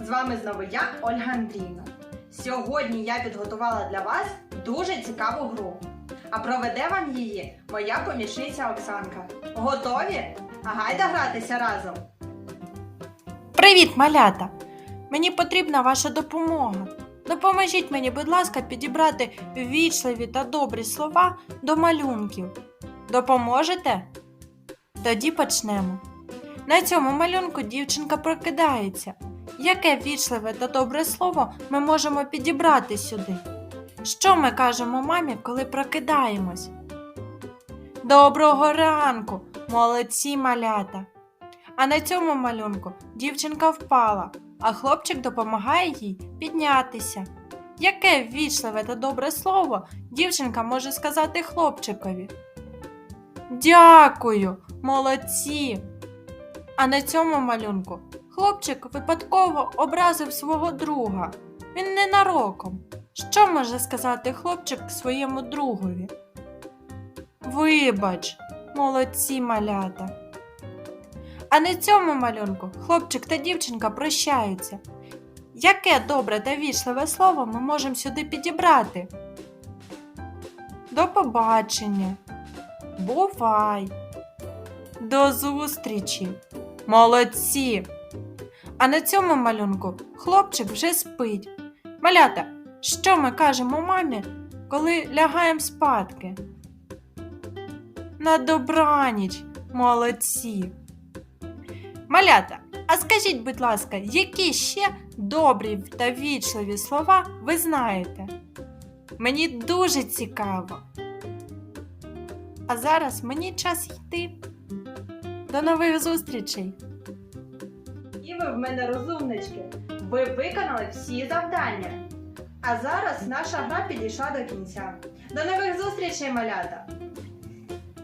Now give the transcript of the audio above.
З вами знову я, Ольга Андріївна. Сьогодні я підготувала для вас дуже цікаву гру. А проведе вам її моя помічниця Оксанка. Готові? Гайда гратися разом. Привіт, малята! Мені потрібна ваша допомога. Допоможіть мені, будь ласка, підібрати ввічливі та добрі слова до малюнків. Допоможете? Тоді почнемо. На цьому малюнку дівчинка прокидається. Яке ввічливе та добре слово ми можемо підібрати сюди? Що ми кажемо мамі, коли прокидаємось? Доброго ранку, молодці малята! А на цьому малюнку дівчинка впала, а хлопчик допомагає їй піднятися. Яке ввічливе та добре слово дівчинка може сказати хлопчикові? Дякую, молодці! А на цьому малюнку хлопчик випадково образив свого друга. Він ненароком. Що може сказати хлопчик своєму другові? Вибач, молодці малята. А на цьому малюнку хлопчик та дівчинка прощаються. Яке добре та вічливе слово ми можемо сюди підібрати? До побачення. Бувай. До зустрічі. Молодці. А на цьому малюнку хлопчик вже спить. Малята, що ми кажемо мамі, коли лягаємо спадки? На добраніч, молодці. Малята, а скажіть, будь ласка, які ще добрі та вічливі слова ви знаєте? Мені дуже цікаво. А зараз мені час йти. До нових зустрічей! І ви в мене розумнички. Ви виконали всі завдання. А зараз наша гра підійшла до кінця. До нових зустрічей, малята!